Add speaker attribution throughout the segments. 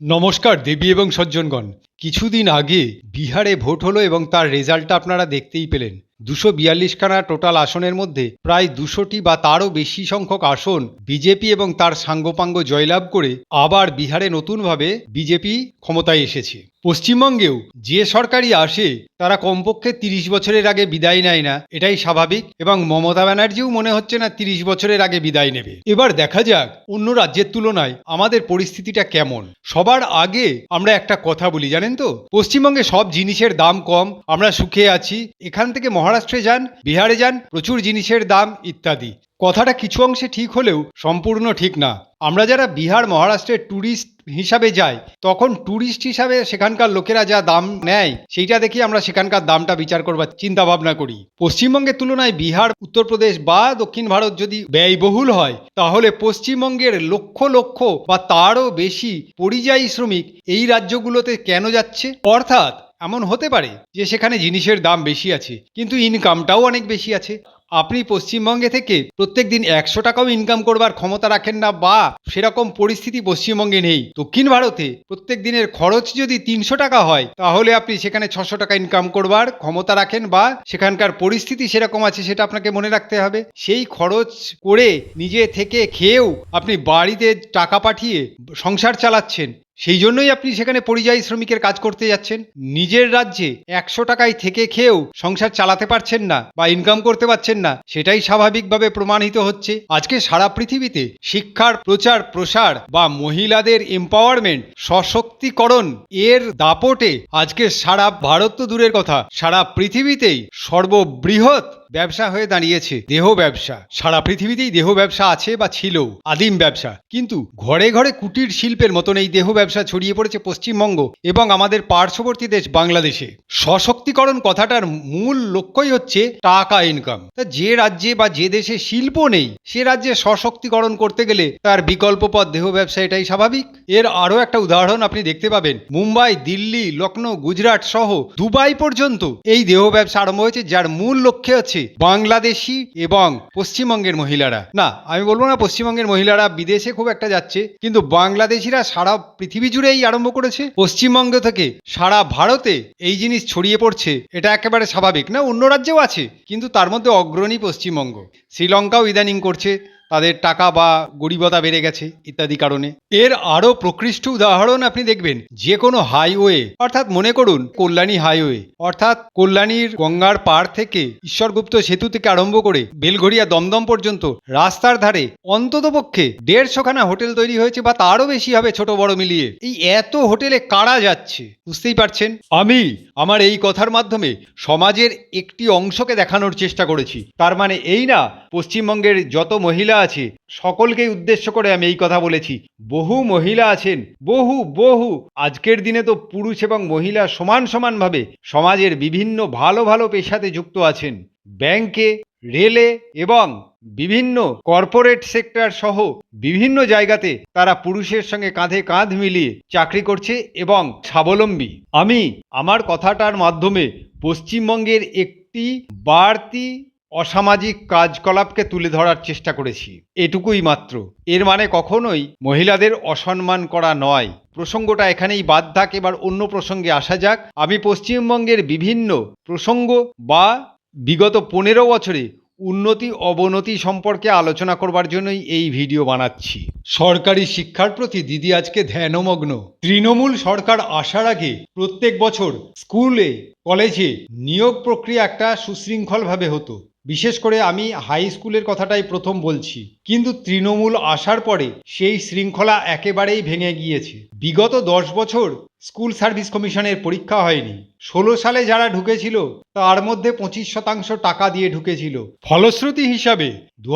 Speaker 1: নমস্কার, দেবী এবং সজ্জনগণ। কিছুদিন আগে বিহারে ভোট হলো এবং তার রেজাল্টটা আপনারা দেখতেই পেলেন। দুশো বিয়াল্লিশখানা টোটাল আসনের মধ্যে প্রায় দুশোটি বা তারও বেশি সংখ্যক আসন বিজেপি এবং তার সাঙ্গপাঙ্গ জয়লাভ করে আবার বিহারে নতুনভাবে বিজেপি ক্ষমতায় এসেছে। পশ্চিমবঙ্গেও যে সরকারই আসে, তারা কমপক্ষে তিরিশ বছরের আগে বিদায় নেয় না। এটাই স্বাভাবিক এবং মমতা ব্যানার্জিও মনে হচ্ছে না তিরিশ বছরের আগে বিদায় নেবে। এবার দেখা যাক অন্য রাজ্যের তুলনায় আমাদের পরিস্থিতিটা কেমন। সবার আগে আমরা একটা কথা বলি, জানেন তো? পশ্চিমবঙ্গে সব জিনিসের দাম কম, আমরা সুখে আছি। এখান থেকে মহারাষ্ট্রে যান, বিহারে যান, প্রচুর জিনিসের দাম ইত্যাদি। কথাটা কিছু অংশে ঠিক হলেও সম্পূর্ণ ঠিক না। আমরা যারা বিহার মহারাষ্ট্রের ট্যুরিস্ট হিসাবে যাই, তখন ট্যুরিস্ট হিসাবে সেখানকার লোকেরা যা দাম নেয়, সেইটা দেখে আমরা সেখানকার দামটা বিচার করবার চিন্তা ভাবনা করি। পশ্চিমবঙ্গের তুলনায় বিহার, উত্তরপ্রদেশ বা দক্ষিণ ভারত যদি ব্যয়বহুল হয়, তাহলে পশ্চিমবঙ্গের লক্ষ লক্ষ বা তারও বেশি পরিযায়ী শ্রমিক এই রাজ্যগুলোতে কেন যাচ্ছে? অর্থাৎ এমন হতে পারে যে সেখানে জিনিসের দাম বেশি আছে, কিন্তু ইনকামটাও অনেক বেশি আছে। আপনি পশ্চিমবঙ্গে থেকে প্রত্যেক দিন একশো টাকাও ইনকাম করবার ক্ষমতা রাখেন না বা সেরকম পরিস্থিতি পশ্চিমবঙ্গে নেই। দক্ষিণ ভারতে প্রত্যেক দিনের খরচ যদি তিনশো টাকা হয়, তাহলে আপনি সেখানে ছশো টাকা ইনকাম করবার ক্ষমতা রাখেন বা সেখানকার পরিস্থিতি সেরকম আছে সেটা আপনাকে মনে রাখতে হবে। সেই খরচ করে নিজে থেকে খেয়েও আপনি বাড়িতে টাকা পাঠিয়ে সংসার চালাচ্ছেন। সেই জন্যই আপনি সেখানে পরিযায়ী শ্রমিকের কাজ করতে যাচ্ছেন। নিজের রাজ্যে একশো টাকায় থেকে খেয়েও সংসার চালাতে পারছেন না বা ইনকাম করতে পারছেন না, সেটাই স্বাভাবিকভাবে প্রমাণিত হচ্ছে। আজকে সারা পৃথিবীতে শিক্ষার প্রচার, প্রসার বা মহিলাদের এম্পাওয়ারমেন্ট সশক্তিকরণ এর দাপটে আজকে সারা ভারত তো দূরের কথা, সারা পৃথিবীতেই সর্ববৃহৎ ব্যবসা হয়ে দাঁড়িয়েছে। দেহ ব্যবসা। সারা পৃথিবীতেই দেহ ব্যবসা আছে বা ছিল, আদিম ব্যবসা। কিন্তু ঘরে ঘরে কুটির শিল্পের মতন এই দেহ ব্যবসা ছড়িয়ে পড়েছে পশ্চিমবঙ্গ এবং আমাদের পার্শ্ববর্তী দেশ বাংলাদেশে। সশক্তিকরণ কথাটার মূল লক্ষ্যই হচ্ছে টাকা ইনকাম তা যে রাজ্যে বা যে দেশে শিল্প নেই, সে রাজ্যে সশক্তিকরণ করতে গেলে তার বিকল্প পথ দেহ ব্যবসা এটাই স্বাভাবিক। এর আরও একটা উদাহরণ আপনি দেখতে পাবেন। মুম্বাই, দিল্লি লখনৌ গুজরাট সহ দুবাই পর্যন্ত এই দেহ ব্যবসা আরম্ভ হয়েছে, যার মূল লক্ষ্যে হচ্ছে বাংলাদেশি এবং পশ্চিমবঙ্গের মহিলারা। না, আমি বলব না পশ্চিমবঙ্গের মহিলারা বিদেশে খুব একটা যাচ্ছে, কিন্তু বাংলাদেশিরা সারা পৃথিবী জুড়েই আরম্ভ করেছে। পশ্চিমবঙ্গ থেকে সারা ভারতে এই জিনিস ছড়িয়ে পড়ছে, এটা একেবারে স্বাভাবিক। না, অন্য রাজ্যেও আছে, কিন্তু তার মধ্যে অগ্রণী পশ্চিমবঙ্গ। শ্রীলঙ্কাও ইদানিং করছে তাদের টাকা বা গরিবতা বেড়ে গেছে ইত্যাদি কারণে। এর আরও প্রকৃষ্ট উদাহরণ আপনি দেখবেন যে কোনো হাইওয়ে, অর্থাৎ মনে করুন কল্যাণী হাইওয়ে, অর্থাৎ কল্যাণীর গঙ্গার পার থেকে ঈশ্বরগুপ্ত সেতু থেকে আরম্ভ করে বেলঘড়িয়া দমদম পর্যন্ত রাস্তার ধারে অন্ততপক্ষে দেড়শোখানা হোটেল তৈরি হয়েছে বা তারও বেশি হবে ছোট বড় মিলিয়ে। এই এত হোটেলে কারা যাচ্ছে, বুঝতেই পারছেন? আমি আমার এই কথার মাধ্যমে সমাজের একটি অংশকে দেখানোর চেষ্টা করেছি। তার মানে এই না, পশ্চিমবঙ্গের যত মহিলা আছে। সকলকেই উদ্দেশ্য করে আমি এই কথা বলেছি। বহু মহিলা আছেন, বহু বহু। আজকের দিনে তো পুরুষ এবং মহিলা সমান সমানভাবে সমাজের বিভিন্ন ভালো ভালো পেশাতে যুক্ত আছেন। ব্যাংকে, রেলে এবং বিভিন্ন কর্পোরেট সেক্টর সহ বিভিন্ন জায়গাতে তারা পুরুষের সঙ্গে কাঁধে কাঁধ মিলিয়ে চাকরি করছে এবং স্বাবলম্বী। আমি আমার কথাটার মাধ্যমে পশ্চিমবঙ্গের একটি বাড়তি অসামাজিক কাজকলাপকে তুলে ধরার চেষ্টা করেছি। এটুকুই মাত্র। এর মানে কখনোই মহিলাদের অসম্মান করা নয়। প্রসঙ্গটা এখানেই বাদ থাক, এবার অন্য প্রসঙ্গে আসা যাক। আমি পশ্চিমবঙ্গের বিভিন্ন প্রসঙ্গ বা বিগত পনেরো বছরে উন্নতি, অবনতি সম্পর্কে আলোচনা করবার জন্যই এই ভিডিও বানাচ্ছি। সরকারি শিক্ষার প্রতি দিদি আজকে ধ্যানমগ্ন। তৃণমূল সরকার আসার আগে প্রত্যেক বছর স্কুলে, কলেজে নিয়োগ প্রক্রিয়া একটা সুশৃঙ্খলভাবে হতো। বিশেষ করে আমি হাই স্কুলের কথাটাই প্রথম বলছি। কিন্তু তৃণমূল আসার পরে সেই শৃঙ্খলা একেবারেই ভেঙে গিয়েছে। বিগত দশ বছর স্কুল সার্ভিস কমিশনের পরীক্ষা হয়নি। ষোলো সালে যারা ঢুকেছিল, তার মধ্যে পঁচিশ শতাংশ টাকা দিয়ে ঢুকেছিল। ফলশ্রুতি হিসাবে দু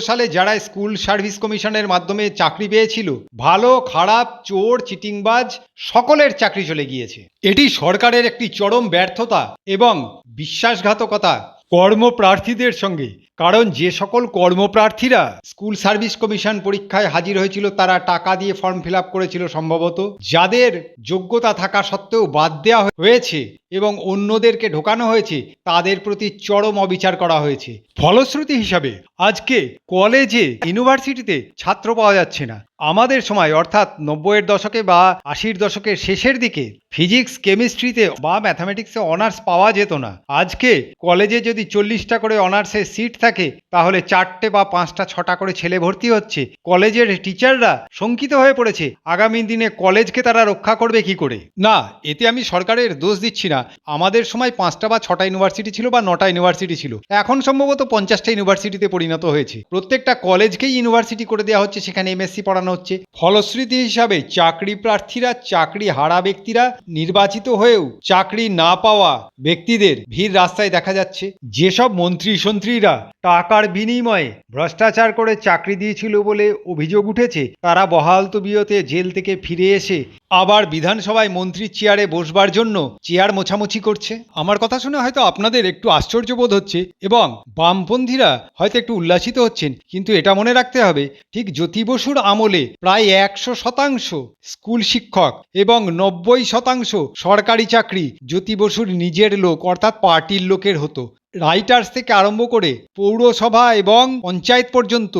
Speaker 1: সালে যারা স্কুল সার্ভিস কমিশনের মাধ্যমে চাকরি পেয়েছিল, ভালো, খারাপ, চোর, চিটিংবাজ, সকলের চাকরি চলে গিয়েছে। এটি সরকারের একটি চরম ব্যর্থতা এবং বিশ্বাসঘাতকতা। কর্মপ্রার্থীদের সঙ্গে কারণ যে সকল কর্মপ্রার্থীরা স্কুল সার্ভিস কমিশন পরীক্ষায় হাজির হয়েছিল, তারা টাকা দিয়ে ফর্ম ফিল করেছিল সম্ভবত। যাদের যোগ্যতা থাকা সত্ত্বেও বাদ দেওয়া হয়েছে এবং অন্যদেরকে ঢোকানো হয়েছে, তাদের প্রতি চরম অবিচার করা হয়েছে। ফলশ্রুতি হিসাবে, আজকে কলেজে, ইউনিভার্সিটিতে ছাত্র পাওয়া যাচ্ছে না। আমাদের সময়, অর্থাৎ নব্বইয়ের দশকে বা আশির দশকের শেষের দিকে, ফিজিক্স, কেমিস্ট্রিতে বা ম্যাথামেটিক্সে অনার্স পাওয়া যেত না। আজকে কলেজে যদি চল্লিশটা করে অনার্সের সিট থাকে, তাহলে চারটে বা পাঁচটা, ছটা করে ছেলে ভর্তি হচ্ছে। কলেজের টিচাররা শঙ্কিত হয়ে পড়েছে। আগামী দিনে কলেজকে তারা রক্ষা করবে কি করে? না, এতে আমি সরকারের দোষ দিচ্ছি না। আমাদের সময় পাঁচটা বা ছটা ইউনিভার্সিটি ছিল বা নটা ইউনিভার্সিটি ছিল। এখন সম্ভবত পঞ্চাশটা ইউনিভার্সিটিতে পরিণত হয়েছে। প্রত্যেকটা কলেজকেই ইউনিভার্সিটি করে দেওয়া হচ্ছে, সেখানে এমএসসি পড়ানো হচ্ছে। ফলশ্রুতি হিসাবে চাকরি প্রার্থীরা চাকরি হারা ব্যক্তিরা নির্বাচিত হয়েও চাকরি না পাওয়া ব্যক্তিদের ভিড় রাস্তায় দেখা যাচ্ছে। যেসব মন্ত্রী সন্ত্রীরা টাকার বিনিময়ে ভ্রষ্টাচার করে চাকরি দিয়েছিল বলে অভিযোগ উঠেছে। তারা বহাল তবিয়তে জেল থেকে ফিরে এসে আবার বিধানসভায় মন্ত্রী চেয়ারে বসবার জন্য চেয়ার মোছামুছি করছে। আমার কথা শুনে হয়তো আপনাদের একটু আশ্চর্য বোধ হচ্ছে এবং বামপন্থীরা হয়তো একটু উল্লাসিত হচ্ছেন, কিন্তু এটা মনে রাখতে হবে, ঠিক জ্যোতি বসুর আমলে প্রায় একশো শতাংশ স্কুল শিক্ষক এবং নব্বই শতাংশ সরকারি চাকরি জ্যোতি বসুর নিজের লোক, অর্থাৎ পার্টির লোকের হতো। রাইটার্স থেকে আরম্ভ করে পৌরসভা এবং পঞ্চায়েত পর্যন্ত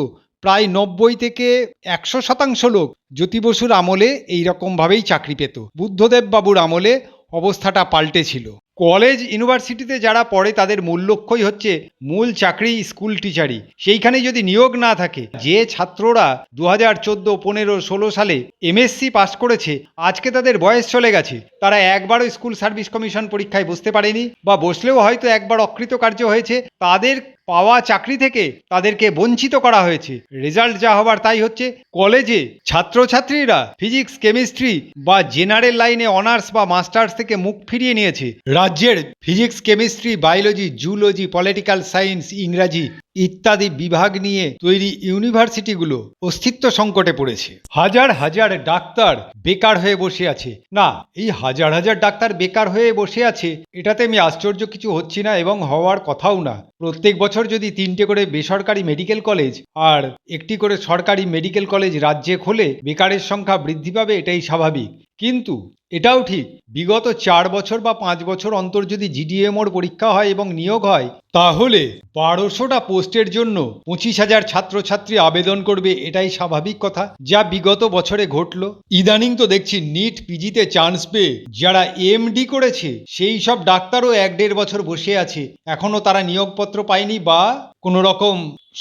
Speaker 1: প্রায় নব্বই থেকে একশো শতাংশ লোক জ্যোতি বসুর আমলে এইরকমভাবেই চাকরি পেত। বুদ্ধদেব বাবুর আমলে অবস্থাটা পাল্টেছিল। কলেজ ইউনিভার্সিটিতে যারা পড়ে তাদের মূল লক্ষ্যই হচ্ছে মূল চাকরি স্কুল টিচারই সেইখানে যদি নিয়োগ না থাকে, যে ছাত্ররা দু হাজার চোদ্দ, পনেরো, ষোলো সালে এমএসসি পাস করেছে, আজকে তাদের বয়স চলে গেছে। তারা একবারও স্কুল সার্ভিস কমিশন পরীক্ষায় বসতে পারেনি বা বসলেও হয়তো একবার অকৃতকার্য হয়েছে। তাদের পাওয়া চাকরি থেকে তাদেরকে বঞ্চিত করা হয়েছে। রেজাল্ট যা হবার তাই হচ্ছে, কলেজে ছাত্রছাত্রীরা ফিজিক্স, কেমিস্ট্রি বা জেনারেল লাইনে অনার্স বা মাস্টার্স থেকে মুখ ফিরিয়ে নিয়েছে। রাজ্যের physics, chemistry, biology zoology political science, ইংরাজি ইত্যাদি বিভাগ নিয়ে তৈরি ইউনিভার্সিটিগুলো অস্তিত্ব সংকটে পড়েছে। হাজার হাজার ডাক্তার বেকার হয়ে বসে আছে। না, এই হাজার হাজার ডাক্তার বেকার হয়ে বসে আছে, এটাতে আমি আশ্চর্য কিছু হচ্ছি না এবং হওয়ার কথাও না। প্রত্যেক বছর যদি তিনটে করে বেসরকারি মেডিকেল কলেজ আর একটি করে সরকারি মেডিকেল কলেজ রাজ্যে খোলে, বেকারের সংখ্যা বৃদ্ধি পাবে, এটাই স্বাভাবিক। কিন্তু এটাও ঠিক। বিগত চার বছর বা পাঁচ বছর অন্তর যদি জিডিএমওর পরীক্ষা হয় এবং নিয়োগ হয়, তাহলে বারোশোটা পোস্টের জন্য পঁচিশ হাজার ছাত্রছাত্রী আবেদন করবে, এটাই স্বাভাবিক কথা। যা বিগত বছরে ঘটল। ইদানিং তো দেখছি নিট পিজিতে চান্স পেয়ে যারা এমডি করেছে, সেই সব ডাক্তারও এক দেড় বছর বসে আছে। এখনও তারা নিয়োগপত্র পায়নি বা কোনো রকম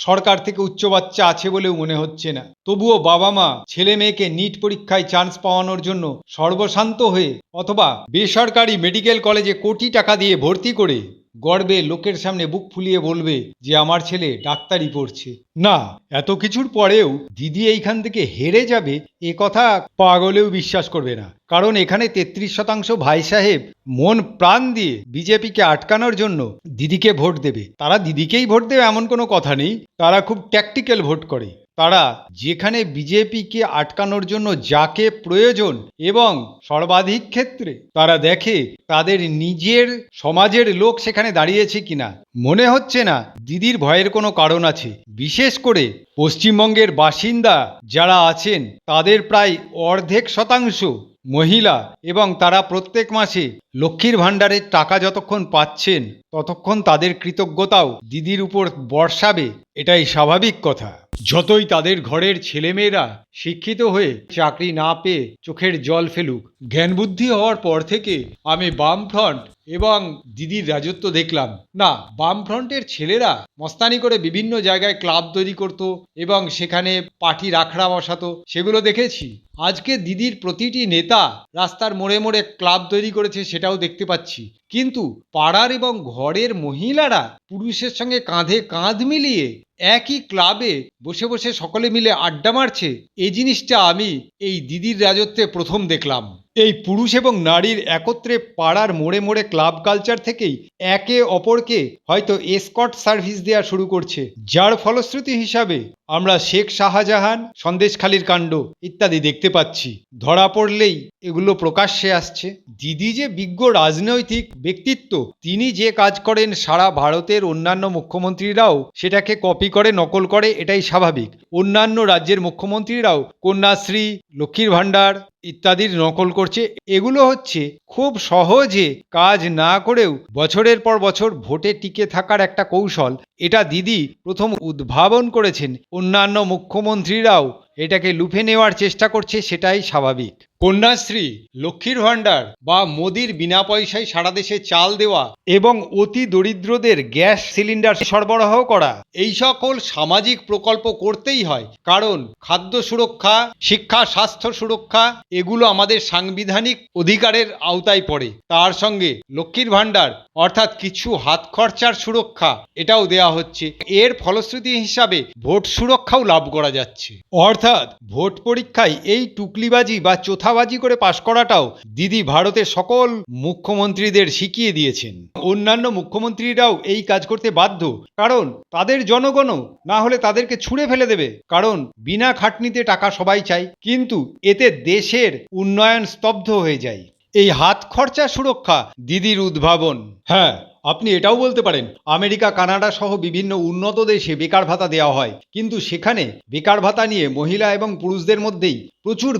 Speaker 1: সরকার থেকে উচ্চ বাচ্চা আছে বলেও মনে হচ্ছে না। তবুও বাবা মা ছেলে মেয়েকে নিট পরীক্ষায় চান্স পাওয়ানোর জন্য সর্বশান্ত হয়ে অথবা বেসরকারি মেডিকেল কলেজে কোটি টাকা দিয়ে ভর্তি করে গর্বে লোকের সামনে বুক ফুলিয়ে বলবে যে আমার ছেলে ডাক্তারি পড়ছে। না, এত কিছুর পরেও দিদি এইখান থেকে হেরে যাবে এ কথা পাগলেও বিশ্বাস করবে না। কারণ এখানে তেত্রিশ শতাংশ ভাই সাহেব মন প্রাণ দিয়ে বিজেপিকে আটকানোর জন্য দিদিকে ভোট দেবে। তারা দিদিকেই ভোট দেবে এমন কোনো কথা নেই। তারা খুব ট্যাকটিক্যাল ভোট করে। তারা যেখানে বিজেপিকে আটকানোর জন্য যাকে প্রয়োজন এবং সর্বাধিক ক্ষেত্রে তারা দেখে তাদের নিজের সমাজের লোক সেখানে দাঁড়িয়েছে কিনা। মনে হচ্ছে না দিদির ভয়ের কোনো কারণ আছে। বিশেষ করে পশ্চিমবঙ্গের বাসিন্দা যারা আছেন, তাদের প্রায় অর্ধেক শতাংশ মহিলা এবং তারা প্রত্যেক মাসে লক্ষ্মীর ভাণ্ডারের টাকা যতক্ষণ পাচ্ছেন, ততক্ষণ তাদের কৃতজ্ঞতাও দিদির উপর বর্ষাবে। এটাই স্বাভাবিক কথা। যতই তাদের ঘরের ছেলেমেয়েরা শিক্ষিত হয়ে চাকরি না পেয়ে চোখের জল ফেলুক জ্ঞান বুদ্ধি হওয়ার পর থেকে আমি বামফ্রন্ট এবং দিদির রাজত্ব দেখলাম। না, বামফ্রন্টের ছেলেরা মস্তানি করে বিভিন্ন জায়গায় ক্লাব তৈরি করত এবং সেখানে পার্টি রাখড়া বসাতো, সেগুলো দেখেছি। আজকে দিদির প্রতিটি নেতা রাস্তার মোড়ে মোড়ে ক্লাব তৈরি করেছে সেটাও দেখতে পাচ্ছি। কিন্তু পাড়ার এবং ঘরের মহিলারা পুরুষের সঙ্গে কাঁধে কাঁধ মিলিয়ে একই ক্লাবে বসে বসে সকলে মিলে আড্ডা মারছে, এই জিনিসটা আমি এই দিদির রাজত্বে প্রথম দেখলাম। এই পুরুষ এবং নারীর একত্রে পাড়ার মোড়ে মোড়ে ক্লাব কালচার থেকেই একে অপরকে হয়তো এসকট সার্ভিস দেওয়া শুরু করছে, যার ফলশ্রুতি হিসাবে আমরা শেখ শাহজাহান সন্দেশখালির কাণ্ড ইত্যাদি দেখতে পাচ্ছি। ধরা পড়লেই এগুলো প্রকাশ্যে আসছে। দিদি যে বিজ্ঞ রাজনৈতিক ব্যক্তিত্ব, তিনি যে কাজ করেন সারা ভারতের অন্যান্য মুখ্যমন্ত্রীরাও সেটাকে কপি করে, নকল করে, এটাই স্বাভাবিক। অন্যান্য রাজ্যের মুখ্যমন্ত্রীরাও কন্যাশ্রী, লক্ষ্মীর ভাণ্ডার ইত্যাদির নকল করছে। এগুলো হচ্ছে খুব সহজে কাজ না করেও বছরের পর বছর ভোটে টিকে থাকার একটা কৌশল। এটা দিদি প্রথম উদ্ভাবন করেছেন অন্যান্য মুখ্যমন্ত্রীরাও এটাকে লুফে নেওয়ার চেষ্টা করছে সেটাই স্বাভাবিক। কন্যাশ্রী, লক্ষ্মীর ভাণ্ডার বা মোদির বিনা পয়সায় সারা দেশে চাল দেওয়া এবং অতি দরিদ্রদের গ্যাস সিলিন্ডার সরবরাহ করা, এই সকল সামাজিক প্রকল্প করতেই হয়। কারণ খাদ্য সুরক্ষা, শিক্ষা, স্বাস্থ্য সুরক্ষা, এগুলো আমাদের সাংবিধানিক অধিকারের আওতায় পড়ে। তার সঙ্গে লক্ষ্মীর ভাণ্ডার, অর্থাৎ কিছু হাত খরচার সুরক্ষা, এটাও দেয়া হচ্ছে। এর ফলশ্রুতি হিসাবে ভোট সুরক্ষাও লাভ করা যাচ্ছে। অর্থাৎ ভোট পরীক্ষায় এই টুকলিবাজি বা চোথাবাজি করে পাশ করাটাও দিদি ভারতের সকল মুখ্যমন্ত্রীদের শিখিয়ে দিয়েছেন। অন্যান্য মুখ্যমন্ত্রীরাও এই কাজ করতে বাধ্য। কারণ তাদের জনগণও না হলে তাদেরকে ছুঁড়ে ফেলে দেবে। কারণ বিনা খাটনিতে টাকা সবাই চায়। কিন্তু এতে দেশের উন্নয়ন স্তব্ধ হয়ে যায়। এই হাত খরচা সুরক্ষা দিদির উদ্ভাবন। হ্যাঁ আপনি এটাও বলতে পারেন, আমেরিকা, কানাডা সহ বিভিন্ন উন্নত দেশে বেকার ভাতা দেওয়া হয়। কিন্তু সেখানে বেকার ভাতা নিয়ে মহিলা এবং পুরুষদের মধ্যেই প্রচুর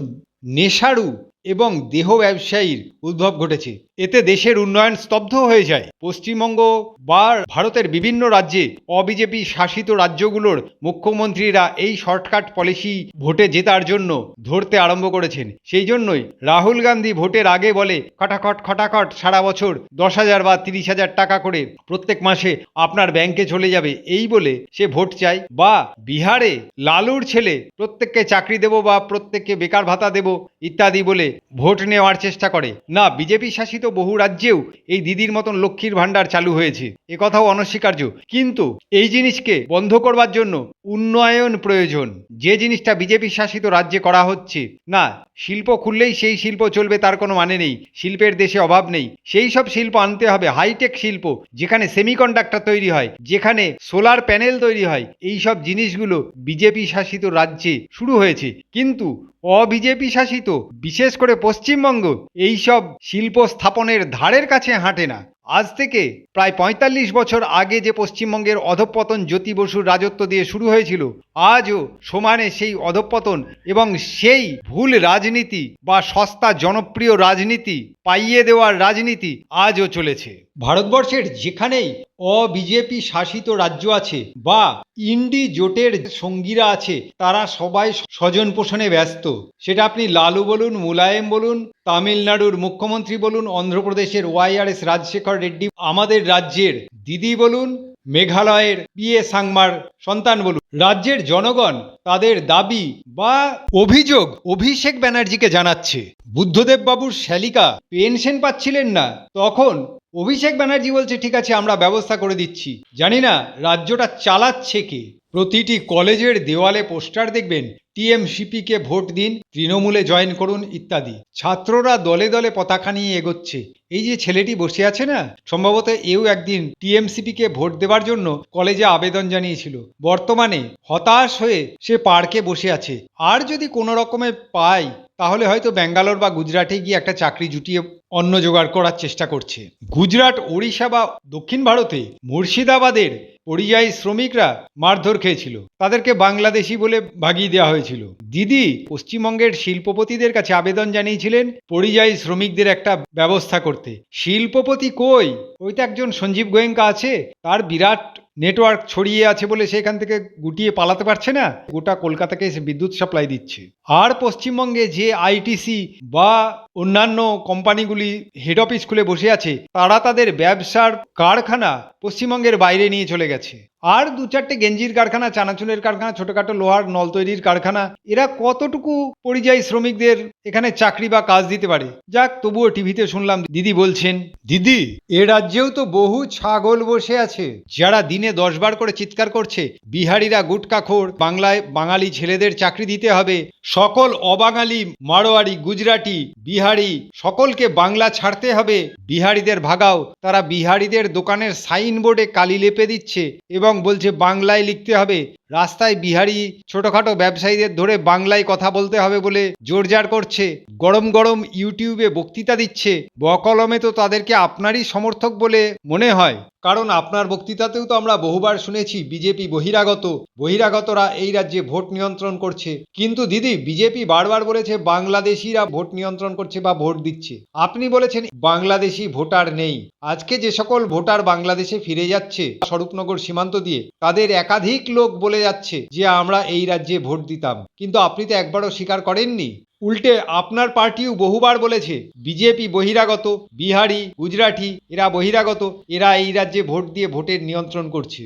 Speaker 1: নেশাড়ু এবং দেহ ব্যবসায়ীর উদ্ভব ঘটেছে। এতে দেশের উন্নয়ন স্তব্ধ হয়ে যায়। পশ্চিমবঙ্গ বা ভারতের বিভিন্ন রাজ্যে অবিজেপি শাসিত রাজ্যগুলোর মুখ্যমন্ত্রীরা এই শর্টকাট পলিসি ভোটে জেতার জন্য ধরতে আরম্ভ করেছেন। সেই জন্যই রাহুল গান্ধী ভোটের আগে বলে, খটাখট খটাখট, সারা বছর দশ হাজার বা তিরিশ হাজার টাকা করে প্রত্যেক মাসে আপনার ব্যাংকে চলে যাবে। এই বলে সে ভোট চায় বা বিহারে লালুর ছেলে প্রত্যেককে চাকরি দেব বা প্রত্যেককে বেকার ভাতা দেব ইত্যাদি বলে ভোট নেওয়ার চেষ্টা করে। না, বিজেপি শাসিত বহু রাজ্যেও এই দিদির মতন লক্ষ্মীর ভাণ্ডার চালু হয়েছে। একথাও কথাও অনস্বীকার্য। কিন্তু এই জিনিসকে বন্ধ করবার জন্য উন্নয়ন প্রয়োজন। যে জিনিসটা বিজেপি শাসিত রাজ্যে করা হচ্ছে, না শিল্প খুললেই সেই শিল্প চলবে তার কোনো মানে নেই। শিল্পের দেশে অভাব নেই। সেই সব শিল্প আনতে হবে হাইটেক শিল্প, যেখানে সেমিকন্ডাক্টর তৈরি হয়, যেখানে সোলার প্যানেল তৈরি হয়। এই সব জিনিসগুলো বিজেপি শাসিত রাজ্যে শুরু হয়েছে। কিন্তু অবিজেপি শাসিত, বিশেষ করে পশ্চিমবঙ্গ, এই সব শিল্প স্থাপনের ধারের কাছে হাঁটে না। আজ থেকে প্রায় পঁয়তাল্লিশ বছর আগে যে পশ্চিমবঙ্গের অধপতন জ্যোতি বসুর রাজত্ব দিয়ে শুরু হয়েছিল, আজও সমানে সেই অধপতন এবং সেই ভুল রাজনীতি বা সস্তা জনপ্রিয় রাজনীতি পাইয়ে দেওয়ার রাজনীতি আজও চলেছে। ভারতবর্ষের যেখানেই অবিজেপি শাসিত রাজ্য আছে বা ইন্ডি জোটের সঙ্গীরা আছে, তারা সবাই স্বজন পোষণে ব্যস্ত। সেটা আপনি লালু বলুন, মুলায়েম বলুন, তামিলনাড়ুর মুখ্যমন্ত্রী বলুন, অন্ধ্রপ্রদেশের ওয়াইআরএস রাজশেখর রেড্ডি, আমাদের রাজ্যের দিদি বলুন, মেঘালয়ের পিএ সাংমার সন্তান বলুন। রাজ্যের জনগণ তাদের দাবি বা অভিযোগ অভিষেক ব্যানার্জিকে জানাচ্ছে। বুদ্ধদেব বাবুর শ্যালিকা পেনশন পাচ্ছিলেন না, তখন অভিষেক ব্যানার্জি বলছে, ঠিক আছে, আমরা ব্যবস্থা করে দিচ্ছি। জানি না, রাজ্যটা চালাচ্ছে কে? প্রতিটি কলেজের দেওয়ালে পোস্টার দেখবেন, টিএমসিপিকে ভোট দিন, তৃণমূলে জয়েন করুন ইত্যাদি। ছাত্ররা দলে দলে পতাকা নিয়ে এগোচ্ছে। এই যে ছেলেটি বসে আছে না, সম্ভবত এও একদিন টিএমসিপিকে ভোট দেওয়ার জন্য কলেজে আবেদন জানিয়েছিল। বর্তমানে হতাশ হয়ে সে পার্কে বসে আছে। আর যদি কোনো রকমে পায় তাহলে হয়তো ব্যাঙ্গালোর বা গুজরাটে গিয়ে একটা চাকরি জুটিয়ে অন্য জোগাড় করার চেষ্টা করছে। গুজরাট, ওড়িশা বা দক্ষিণ ভারতে মুর্শিদাবাদের পরিযায়ী শ্রমিকরা মারধর খেয়েছিল। তাদেরকে বাংলাদেশি বলে ভাগিয়ে দেওয়া হয়েছিল। দিদি পশ্চিমবঙ্গের শিল্পপতিদের কাছে আবেদন জানিয়েছিলেন পরিযায়ী শ্রমিকদের একটা ব্যবস্থা করতে। শিল্পপতি কই? ওই তো একজন সঞ্জীব গোয়েঙ্কা আছে। তার বিরাট নেটওয়ার্ক ছড়িয়ে আছে বলে সেখান থেকে গুটিয়ে পালাতে পারছে না। গোটা কলকাতাকে এসে বিদ্যুৎ সাপ্লাই দিচ্ছে। আর পশ্চিমবঙ্গে যে আইটিসি বা অন্যান্য কোম্পানিগুলি হেড অফিস খুলে বসে আছে, তারা তাদের ব্যবসার কারখানা পশ্চিমবঙ্গের বাইরে নিয়ে চলে গেছে। আর দু চারটে গেঞ্জির কারখানা চানাচুরের কারখানা ছোটখাটো লোহার নল তৈরির কারখানা এরা কতটুকু পরিযায়ী শ্রমিকদের এখানে চাকরি বা কাজ দিতে পারে? যাক তবুও টিভিতে শুনলাম দিদি বলছেন দিদি এ রাজ্যেও তো বহু ছাগল বসে আছে। যারা দিনে দশ বার করে চিৎকার করছে বিহারিরা গুটকাখোর বাংলায় বাঙালি ছেলেদের চাকরি দিতে হবে। সকল অবাঙালি মারোয়ারি গুজরাটি বিহারি সকলকে বাংলা ছাড়তে হবে। বিহারিদের ভাগাও তারা বিহারিদের দোকানের সাইনবোর্ডে কালি লেপে দিচ্ছে এবং বলছে বাংলায় লিখতে হবে। রাস্তায় বিহারি ছোটখাটো ব্যবসায়ীদের ধরে বাংলায় কথা বলতে হবে বলে জোরজার করছে। গরম গরম ইউটিউবে বক্তৃতা দিচ্ছে। বকলমে তো তাদেরকে আপনারই সমর্থক বলে মনে হয়। কারণ আপনার বক্তৃতাতেও তো আমরা বহুবার শুনেছি, বিজেপি বহিরাগত। বহিরাগতরা এই রাজ্যে ভোট নিয়ন্ত্রণ করছে। কিন্তু দিদি, বিজেপি বারবার বলেছে বাংলাদেশিরা ভোট নিয়ন্ত্রণ করছে বা ভোট দিচ্ছে। আপনি বলেছেন বাংলাদেশি ভোটার নেই। আজকে যে সকল ভোটার বাংলাদেশে ফিরে যাচ্ছে স্বরূপনগর সীমান্ত দিয়ে, তাদের একাধিক লোক বলে যাচ্ছে যে আমরা এই রাজ্যে ভোট দিতাম। কিন্তু আপনি তো একবারও স্বীকার করেননি। উল্টে আপনার পার্টিও বহুবার বলেছে, বিজেপি বহিরাগত, বিহারি, গুজরাটি, এরা বহিরাগত, এরা এই রাজ্যে ভোট দিয়ে ভোটের নিয়ন্ত্রণ করছে।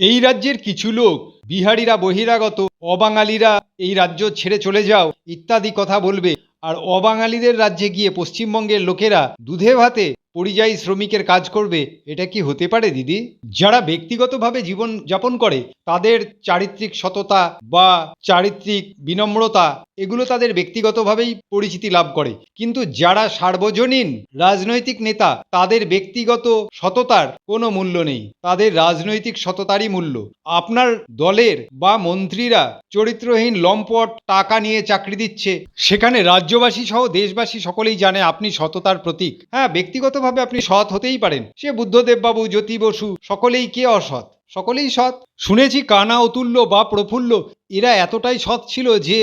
Speaker 1: এই রাজ্যের কিছু লোক, বিহারিরা বহিরাগত, অবাঙালিরা এই রাজ্য ছেড়ে চলে যাও, ইত্যাদি কথা বলবে। আর অবাঙালিদের রাজ্যে গিয়ে পশ্চিমবঙ্গের লোকেরা দুধে ভাতে পরিযায়ী শ্রমিকের কাজ করবে, এটা কি হতে পারে, দিদি? যারা ব্যক্তিগতভাবে জীবন যাপন করে, তাদের চারিত্রিক সততা বা চারিত্রিক বিনম্রতা, এগুলো তাদের ব্যক্তিগতভাবেই পরিচিতি লাভ করে। কিন্তু যারা সার্বজনীন রাজনৈতিক নেতা, তাদের ব্যক্তিগত সততার কোনো মূল্য নেই। তাদের রাজনৈতিক সততারই মূল্য। আপনার দলের বা মন্ত্রীরা চরিত্রহীন লম্পট, টাকা নিয়ে চাকরি দিচ্ছে, সেখানে রাজ্যবাসী সহ দেশবাসী সকলেই জানে আপনি সততার প্রতীক। হ্যাঁ ব্যক্তিগতভাবে আপনি সৎ হতেই পারেন। সে বুদ্ধদেব বাবু জ্যোতি বসু সকলেই কে অসৎ? সকলেই সৎ। শুনেছি কানা অতুল্য বা প্রফুল্ল, এরা এতটাই সৎ ছিল যে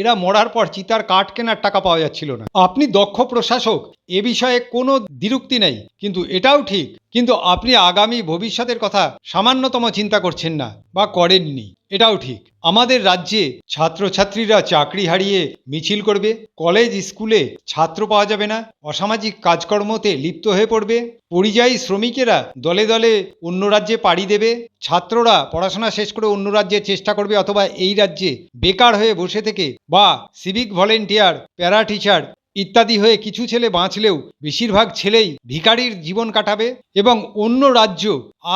Speaker 1: এরা মরার পর চিতার কাঠ কেনার টাকা পাওয়া যাচ্ছিল না। আপনি দক্ষ প্রশাসক, এ বিষয়ে কোনো দ্বিরুক্তি নেই, কিন্তু এটাও ঠিক। কিন্তু আপনি আগামী ভবিষ্যতের কথা সামান্যতম চিন্তা করছেন না বা করেননি, এটাও ঠিক। আমাদের রাজ্যে ছাত্রছাত্রীরা চাকরি হারিয়ে মিছিল করবে, কলেজ, স্কুলে ছাত্র পাওয়া যাবে না, অসামাজিক কাজকর্মতে লিপ্ত হয়ে পড়বে, পরিযায়ী শ্রমিকেরা দলে দলে অন্য রাজ্যে পাড়ি দেবে ছাত্ররা পড়াশোনা শেষ করে অন্য রাজ্যে চেষ্টা করবে অথবা এই রাজ্যে বেকার হয়ে বসে থেকে বা সিভিক ভলেন্টিয়ার প্যারা টিচার ইত্যাদি হয়ে কিছু ছেলে বাঁচলেও বেশিরভাগ ছেলেই ভিখারির জীবন কাটাবে এবং অন্য রাজ্য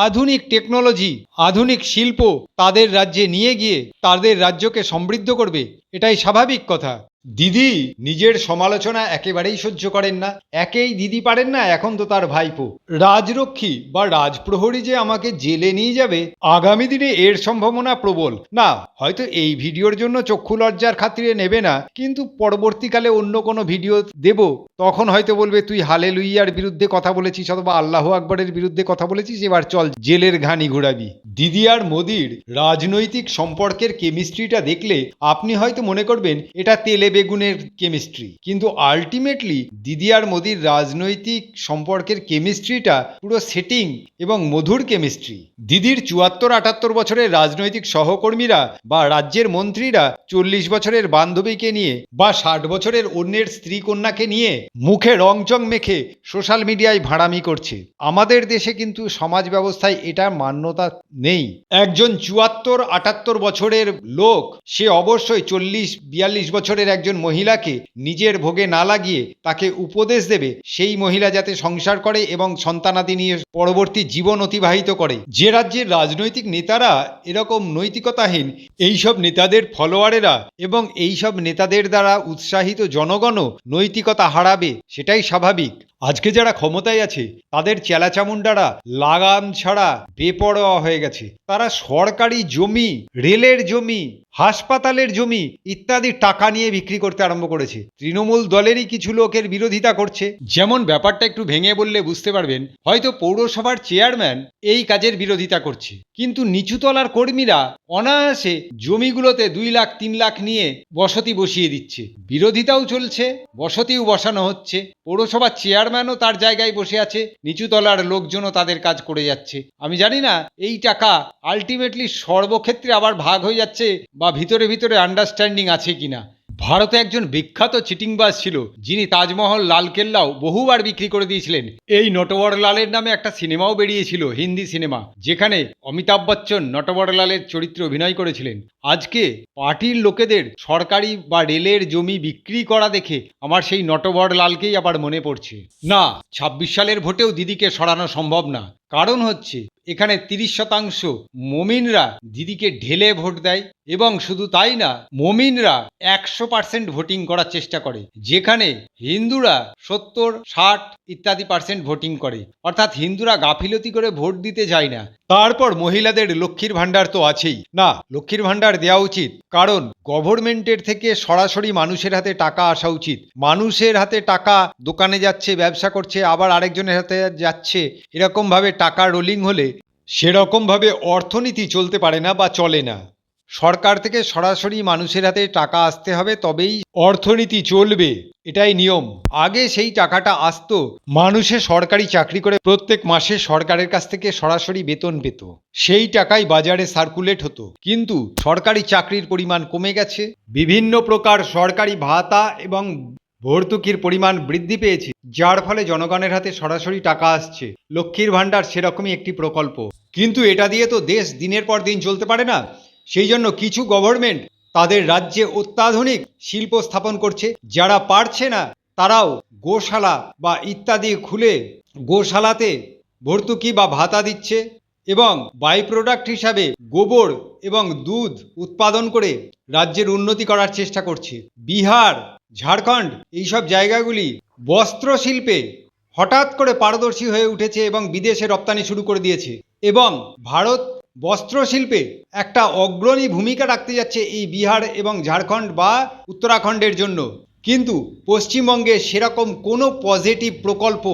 Speaker 1: আধুনিক টেকনোলজি আধুনিক শিল্প তাদের রাজ্যে নিয়ে গিয়ে তাদের রাজ্যকে সমৃদ্ধ করবে। এটাই স্বাভাবিক কথা। দিদি, নিজের সমালোচনা একেবারেই সহ্য করেন না। একেই দিদি পারেন না, এখন তো তার ভাইপো। রাজরক্ষী বা রাজপ্রহরী যে আমাকে জেলে নিয়ে যাবে, আগামী দিনে এর সম্ভাবনা প্রবল। না, হয়তো এই ভিডিওর জন্য চক্ষু লজ্জার খাতিরে নেবে না, কিন্তু পরবর্তীকালে অন্য কোনো ভিডিও দেব, তখন হয়তো বলবে, তুই হালে লুইয়ার বিরুদ্ধে কথা বলেছিস অথবা আল্লাহ আকবরের বিরুদ্ধে কথা বলেছিস, এবার চল, জেলের ঘানি ঘোরাবি। দিদি আর মোদির রাজনৈতিক সম্পর্কের কেমিস্ট্রিটা দেখলে, আপনি হয়তো মনে করবেন, এটা তেলে বেগুনের কেমিস্ট্রি কিন্তু আলটিমেটলি দিদি আর মোদির রাজনৈতিক সম্পর্কের কেমিস্ট্রিটা পুরো সেটিং এবং মধুর কেমিস্ট্রি দিদির চুয়াত্তর আটাত্তর বছরের রাজনৈতিক সহকর্মীরা বা রাজ্যের মন্ত্রীরা চল্লিশ বছরের বান্ধবীকে নিয়ে বা ষাট বছরের অন্যের স্ত্রী কন্যাকে নিয়ে মুখে রংচং মেখে সোশ্যাল মিডিয়ায় ভাড়ামি করছে। আমাদের দেশে কিন্তু সমাজ ব্যবস্থায় এটা মান্যতা নেই। একজন চুয়াত্তর আটাত্তর বছরের লোক, সে অবশ্যই চল্লিশ, বিয়াল্লিশ বছরের একজন মহিলাকে নিজের ভোগে না লাগিয়ে তাকে উপদেশ দেবে, সেই মহিলা যাতে সংসার করে এবং সন্তানাদি নিয়ে পরবর্তী জীবন অতিবাহিত করে। যে রাজ্যের রাজনৈতিক নেতারা এরকম নৈতিকতাহীন, এইসব নেতাদের ফলোয়ারেরা এবং এইসব নেতাদের দ্বারা উৎসাহিত জনগণও নৈতিকতা হারাবে, সেটাই স্বাভাবিক। আজকে যারা ক্ষমতায় আছে, তাদের চেলাচামুন্ডারা লাগাম ছাড়া বেপরোয়া হয়ে গেছে। তারা সরকারি জমি, রেলের জমি হাসপাতালের জমি ইত্যাদি টাকা নিয়ে বিক্রি করতে আরম্ভ করেছে। তৃণমূল দলেরই কিছু লোকের বিরোধিতা করছে। যেমন ব্যাপারটা একটু ভেঙে বললে বুঝতে পারবেন, হয়তো পৌরসভার চেয়ারম্যান এই কাজের বিরোধিতা করছে। কিন্তু নিচুতলার কর্মীরা অনায়াসে জমিগুলোতে দুই লাখ, তিন লাখ নিয়ে বসতি বসিয়ে দিচ্ছে। বিরোধিতাও চলছে, বসতিও বসানো হচ্ছে। পৌরসভার চেয়ারম্যানও তার জায়গায় বসে আছে, নিচুতলার লোকজনও তাদের কাজ করে যাচ্ছে। আমি জানি না, এই টাকা আলটিমেটলি সর্বক্ষেত্রে আবার ভাগ হয়ে যাচ্ছে ভিতরে ভিতরে আন্ডারস্ট্যান্ডিং আছে কিনা। ভারতে একজন বিখ্যাত চিটিংবাজ ছিল, যিনি তাজমহল লালকেল্লাও বহুবার বিক্রি করে দিয়েছিলেন। এই নটবরলালের নামে একটা সিনেমাও বেরিয়েছিল, হিন্দি সিনেমা, যেখানে অমিতাভ বচ্চন নটবরলালের চরিত্রে অভিনয় করেছিলেন। আজকে পার্টির লোকেদের সরকারি বা রেলের জমি বিক্রি করা দেখে আমার সেই নটবরলালকেই আবার মনে পড়ছে। না, ছাব্বিশ সালের ভোটেও দিদিকে সরানো সম্ভব না। কারণ হচ্ছে, এখানে তিরিশ শতাংশ মমিনরা দিদিকে ঢেলে ভোট দেয় এবং শুধু তাই না, মমিনরা একশো পার্সেন্ট ভোটিং করার চেষ্টা করে, যেখানে হিন্দুরা সত্তর, ষাট ইত্যাদি পার্সেন্ট ভোটিং করে। অর্থাৎ হিন্দুরা গাফিলতি করে ভোট দিতে যায় না। তারপর মহিলাদের লক্ষ্মীর ভাণ্ডার তো আছেই। না, লক্ষ্মীর ভাণ্ডার দেওয়া উচিত, কারণ গভর্নমেন্টের থেকে সরাসরি মানুষের হাতে টাকা আসা উচিত। মানুষের হাতে টাকা, দোকানে যাচ্ছে, ব্যবসা করছে, আবার আরেকজনের হাতে যাচ্ছে, এরকমভাবে টাকা রোলিং হলে সেরকমভাবে অর্থনীতি চলতে পারে না বা চলে না। সরকার থেকে সরাসরি মানুষের হাতে টাকা আসতে হবে, তবেই অর্থনীতি চলবে, এটাই নিয়ম। আগে সেই টাকাটা আসতো, মানুষে সরকারি চাকরি করে প্রত্যেক মাসে সরকারের কাছ থেকে সরাসরি বেতন পেত। সেই টাকাই বাজারে সার্কুলেট হতো। কিন্তু সরকারি চাকরির পরিমাণ কমে গেছে। বিভিন্ন প্রকার সরকারি ভাতা এবং ভর্তুকির পরিমাণ বৃদ্ধি পেয়েছে, যার ফলে জনগণের হাতে সরাসরি টাকা আসছে। লক্ষ্মীর ভাণ্ডার সেরকমই একটি প্রকল্প। কিন্তু এটা দিয়ে তো দেশ দিনের পর দিন চলতে পারে না। সেই জন্য কিছু গভর্নমেন্ট তাদের রাজ্যে অত্যাধুনিক শিল্প স্থাপন করছে, যারা পারছে না, তারাও গোশালা বা ইত্যাদি খুলে গোশালাতে ভর্তুকি বা ভাতা দিচ্ছে এবং বাই প্রোডাক্ট হিসাবে গোবর এবং দুধ উৎপাদন করে রাজ্যের উন্নতি করার চেষ্টা করছে। বিহার ঝাড়খণ্ড, এইসব জায়গাগুলি বস্ত্র শিল্পে হঠাৎ করে পারদর্শী হয়ে উঠেছে এবং বিদেশে রপ্তানি শুরু করে দিয়েছে এবং ভারত বস্ত্র শিল্পে একটা অগ্রণী ভূমিকা রাখতে যাচ্ছে এই বিহার এবং ঝাড়খণ্ড বা উত্তরাখণ্ডের জন্য। কিন্তু পশ্চিমবঙ্গে সেরকম কোনো পজিটিভ প্রকল্প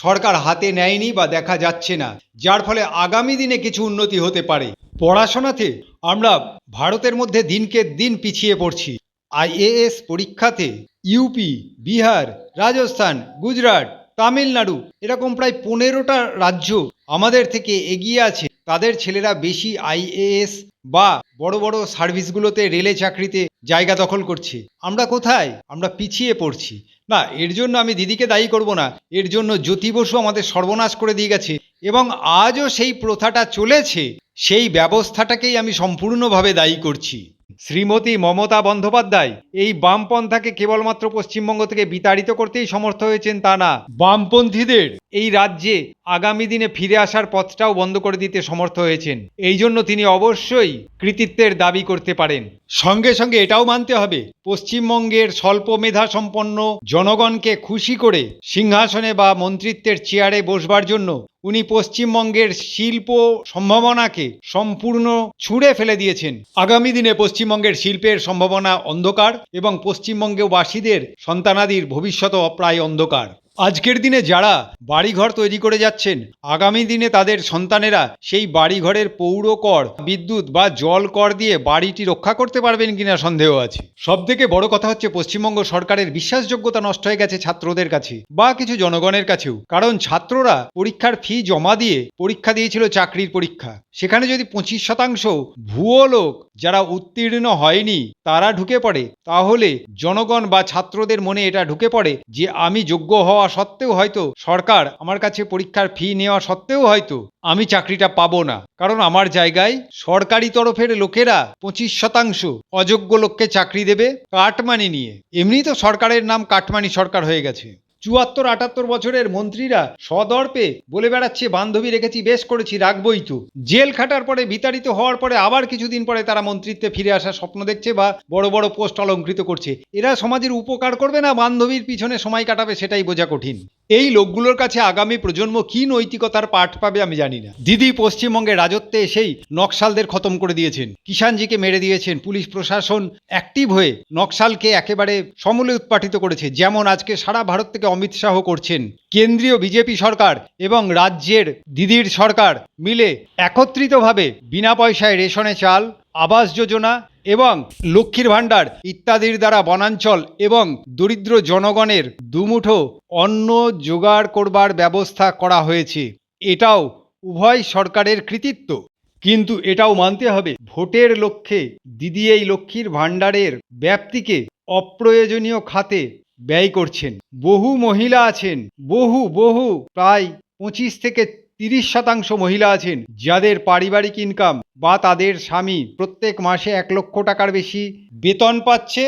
Speaker 1: সরকার হাতে নেয়নি বা দেখা যাচ্ছে না, যার ফলে আগামী দিনে কিছু উন্নতি হতে পারে। পড়াশোনাতে আমরা ভারতের মধ্যে দিনকে দিন পিছিয়ে পড়ছি। আইএএস পরীক্ষাতে ইউপি, বিহার, রাজস্থান, গুজরাট, তামিলনাড়ু এরকম প্রায় পনেরোটা রাজ্য আমাদের থেকে এগিয়ে আছে। তাদের ছেলেরা বেশি আইএএস বা বড় বড় সার্ভিসগুলোতে রেলে চাকরিতে জায়গা দখল করছে। আমরা কোথায়? আমরা পিছিয়ে পড়ছি। না, এর জন্য আমি দিদিকে দায়ী করব না। এর জন্য জ্যোতি বসু আমাদের সর্বনাশ করে দিয়ে গেছে এবং আজও সেই প্রথাটা চলেছে, সেই ব্যবস্থাটাকেই আমি সম্পূর্ণভাবে দায়ী করছি। শ্রীমতী মমতা বন্দ্যোপাধ্যায় এই বামপন্থাকে কেবলমাত্র পশ্চিমবঙ্গ থেকে বিতাড়িত করতেই সমর্থ হয়েছেন তা না। বামপন্থীদের এই রাজ্যে আগামী দিনে ফিরে আসার পথটাও বন্ধ করে দিতে সমর্থ হয়েছেন। এই জন্য তিনি অবশ্যই কৃতিত্বের দাবি করতে পারেন। সঙ্গে সঙ্গে এটাও মানতে হবে পশ্চিমবঙ্গের স্বল্প মেধা সম্পন্ন জনগণকে খুশি করে সিংহাসনে বা মন্ত্রিত্বের চেয়ারে বসবার জন্য উনি পশ্চিমবঙ্গের শিল্প সম্ভাবনাকে সম্পূর্ণ ছুঁড়ে ফেলে দিয়েছেন। আগামী দিনে পশ্চিমবঙ্গের শিল্পের সম্ভাবনা অন্ধকার এবং পশ্চিমবঙ্গবাসীদের সন্তানাদির ভবিষ্যৎও প্রায় অন্ধকার। আজকের দিনে যারা বাড়িঘর তৈরি করে যাচ্ছেন, আগামী দিনে তাদের সন্তানেরা সেই বাড়িঘরের পৌর কর বিদ্যুৎ বা জল কর দিয়ে বাড়িটি রক্ষা করতে পারবেন কিনা সন্দেহ আছে। সব থেকে বড় কথা হচ্ছে পশ্চিমবঙ্গ সরকারের বিশ্বাসযোগ্যতা নষ্ট হয়ে গেছে ছাত্রদের কাছে বা কিছু জনগণের কাছেও। কারণ ছাত্ররা পরীক্ষার ফি জমা দিয়ে পরীক্ষা দিয়েছিল চাকরির পরীক্ষা। সেখানে যদি পঁচিশ শতাংশ ভুয়ো লোক যারা উত্তীর্ণ হয়নি তারা ঢুকে পড়ে, তাহলে জনগণ বা ছাত্রদের মনে এটা ঢুকে পড়ে যে আমি যোগ্য হওয়া সত্ত্বেও হয়তো, সরকার আমার কাছে পরীক্ষার ফি নেওয়া সত্ত্বেও হয়তো আমি চাকরিটা পাবো না। কারণ আমার জায়গায় সরকারি তরফের লোকেরা পঁচিশ শতাংশ অযোগ্য লোককে চাকরি দেবে কাটমানি নিয়ে। এমনি তো সরকারের নাম কাটমানি সরকার হয়ে গেছে। চুয়াত্তর, আটাত্তর বছরের মন্ত্রীরা সদর্পে বলে বেড়াচ্ছে, বান্ধবী রেখেছি, বেশ করেছি, রাখবই তো। জেল খাটার পরে, বিতাড়িত হওয়ার পরে আবার কিছুদিন পরে তারা মন্ত্রিত্বে ফিরে আসার স্বপ্ন দেখছে বা বড় বড় পোস্ট অলঙ্কৃত করছে। এরা সমাজের উপকার করবে না? বান্ধবীর পিছনে সময় কাটাবে, সেটাই বোঝা কঠিন। এই লোকগুলোর কাছে আগামী প্রজন্ম কি নৈতিকতার পাঠ পাবে আমি জানি না। দিদি পশ্চিমবঙ্গে রাজত্বে এসেই নকশালদের খতম করে দিয়েছেন। কিষাণজিকে মেরে দিয়েছেন পুলিশ প্রশাসন অ্যাক্টিভ হয়ে নকশালকে একেবারে সমূলে উৎপাটিত করেছে, যেমন আজকে সারা ভারত থেকে অমিত শাহ করছেন। কেন্দ্রীয় বিজেপি সরকার এবং রাজ্যের দিদির সরকার মিলে একত্রিতভাবে বিনা পয়সায় রেশনে চাল, আবাস যোজনা এবং লক্ষ্মীর ভাণ্ডার ইত্যাদির দ্বারা বনাঞ্চল এবং দরিদ্র জনগণের দুমুঠো অন্ন জোগাড় করবার ব্যবস্থা করা হয়েছে। এটাও উভয় সরকারের কৃতিত্ব। কিন্তু এটাও মানতে হবে, ভোটের লক্ষ্যে দিদি এই লক্ষ্মীর ভাণ্ডারের ব্যাপ্তিকে অপ্রয়োজনীয় খাতে ব্যয় করছেন। বহু মহিলা আছেন, বহু বহু, প্রায় পঁচিশ থেকে তিরিশ শতাংশ মহিলা আছেন, যাদের পারিবারিক ইনকাম বা তাদের স্বামী প্রত্যেক মাসে এক লক্ষ টাকার বেশি বেতন পাচ্ছে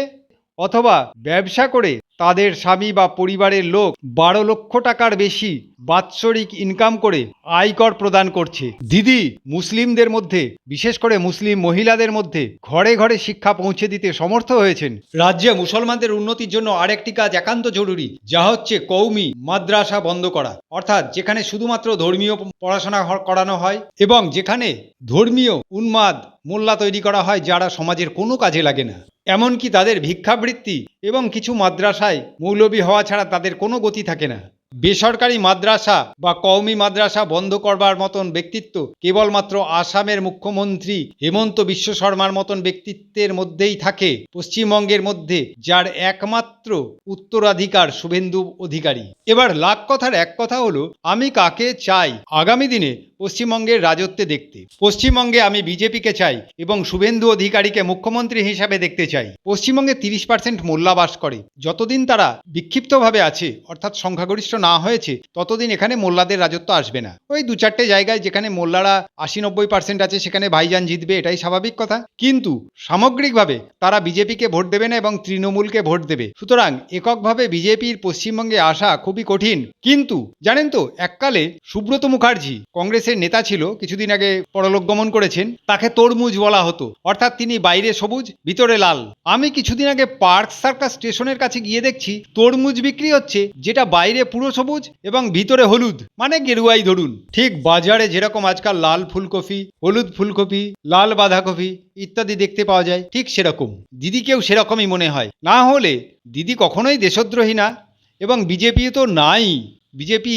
Speaker 1: অথবা ব্যবসা করে তাদের স্বামী বা পরিবারের লোক বারো লক্ষ টাকার বেশি বাৎসরিক ইনকাম করে আয়কর প্রদান করছে। দিদি, মুসলিমদের মধ্যে, বিশেষ করে মুসলিম মহিলাদের মধ্যে ঘরে ঘরে শিক্ষা পৌঁছে দিতে সমর্থ হয়েছেন। রাজ্যে মুসলমানদের উন্নতির জন্য আরেকটি কাজ একান্ত জরুরি, যা হচ্ছে কৌমি মাদ্রাসা বন্ধ করা। অর্থাৎ যেখানে শুধুমাত্র ধর্মীয় পড়াশোনা করানো হয় এবং যেখানে ধর্মীয় উন্মাদ মোল্লা তৈরি করা হয়, যারা সমাজের কোনো কাজে লাগে না। এমনকি তাদের ভিক্ষাবৃত্তি এবং কিছু মাদ্রাসায় মৌলবী হওয়া ছাড়া তাদের কোনো গতি থাকে না। বেসরকারি মাদ্রাসা বা কওমি মাদ্রাসা বন্ধ করবার মতন ব্যক্তিত্ব কেবলমাত্র আসামের মুখ্যমন্ত্রী হেমন্ত বিশ্ব শর্মার মতন ব্যক্তিত্বের মধ্যেই থাকে পশ্চিমবঙ্গের মধ্যে, যার একমাত্র উত্তরাধিকার শুভেন্দু অধিকারী। এবার লাখ কথার এক কথা হলো, আমি কাকে চাই? আগামী দিনে পশ্চিমবঙ্গের রাজত্বে দেখতে। পশ্চিমবঙ্গে আমি বিজেপিকে চাই এবং শুভেন্দু অধিকারীকে মুখ্যমন্ত্রী হিসাবে দেখতে চাই। পশ্চিমবঙ্গে তিরিশ পার্সেন্ট মোল্লা বাস করে। যতদিন তারা বিক্ষিপ্তভাবে আছে, অর্থাৎ সংখ্যাগরিষ্ঠ না হয়েছে, ততদিন এখানে মোল্লাদের রাজত্ব আসবে না। ওই দু চারটে জায়গায় যেখানে মোল্লারা আশি নব্বই পার্সেন্ট আছে, সেখানে ভাইজান জিতবে, এটাই স্বাভাবিক কথা। কিন্তু সামগ্রিকভাবে তারা বিজেপিকে ভোট দেবে না এবং তৃণমূলকে ভোট দেবে। সুতরাং এককভাবে বিজেপির পশ্চিমবঙ্গে আসা খুবই কঠিন। কিন্তু জানেন তো, এককালে সুব্রত মুখার্জি কংগ্রেসের নেতা ছিল, কিছুদিন আগে পরলোক গমন করেছেন, তাকে তরমুজ বলা হতো। অর্থাৎ তিনি বাইরে সবুজ, ভিতরে লাল। আমি কিছুদিন আগে পার্ক সার্কাস স্টেশনের কাছে গিয়ে দেখছি, তরমুজ বিক্রি হচ্ছে, যেটা বাইরে পুরো সবুজ এবং ভিতরে হলুদ। মানে গেরুয়াই ধরুন। ঠিক বাজারে যেরকম আজকাল লাল ফুলকপি, হলুদ ফুলকপি, লাল বাঁধাকপি ইত্যাদি দেখতে পাওয়া যায়, ঠিক সেরকম। দিদিকেও সেরকমই মনে হয়। না হলে দিদি কখনোই দেশদ্রোহী না, এবং বিজেপি তো নাই। বিজেপি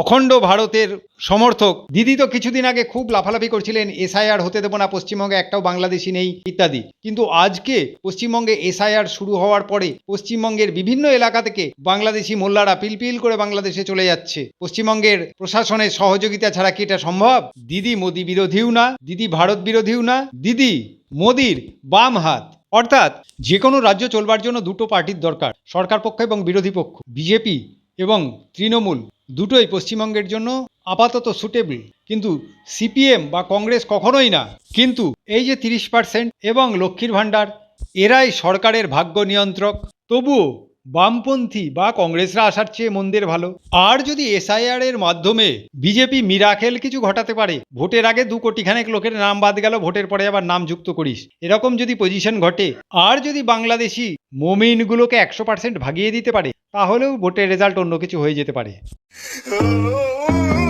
Speaker 1: অখণ্ড ভারতের সমর্থক। দিদি তো কিছুদিন আগে খুব লাফালাফি করছিলেন, এসআইআর হতে দেবো না, পশ্চিমবঙ্গে একটাও বাংলাদেশি নেই, ইত্যাদি। কিন্তু আজকে পশ্চিমবঙ্গে এসআইআর শুরু হওয়ার পরে পশ্চিমবঙ্গের বিভিন্ন এলাকা থেকে বাংলাদেশি মোল্লারা পিলপিল করে বাংলাদেশে চলে যাচ্ছে। পশ্চিমবঙ্গের প্রশাসনের সহযোগিতা ছাড়া কি এটা সম্ভব? দিদি মোদি বিরোধীও না, দিদি ভারত বিরোধীও না, দিদি মোদির বাম হাত। অর্থাৎ যে কোনো রাজ্য চলবার জন্য দুটো পার্টির দরকার, সরকার পক্ষ এবং বিরোধী পক্ষ, বিজেপি এবং তৃণমূল। দুটোই পশ্চিমবঙ্গের জন্য আপাতত সুটেবল কিন্তু সিপিএম বা কংগ্রেস কখনোই না। কিন্তু এই যে তিরিশ পার্সেন্ট এবং লক্ষ্মীর ভাণ্ডার, এরাই সরকারের ভাগ্য নিয়ন্ত্রক। তবুও বামপন্থী বা কংগ্রেসরা আসার চেয়ে মন্দের ভালো। আর যদি এসআইআর এর মাধ্যমে বিজেপি মিরাকেল কিছু ঘটাতে পারে, ভোটের আগে দু কোটি খানেক লোকের নাম বাদ গেল, ভোটের পরে আবার নাম যুক্ত করিস। এরকম যদি পজিশন ঘটে, আর যদি বাংলাদেশি মমিনগুলোকে একশো পার্সেন্ট ভাগিয়ে দিতে পারে তাহলেও ভোটের রেজাল্ট অন্য কিছু হয়ে যেতে পারে।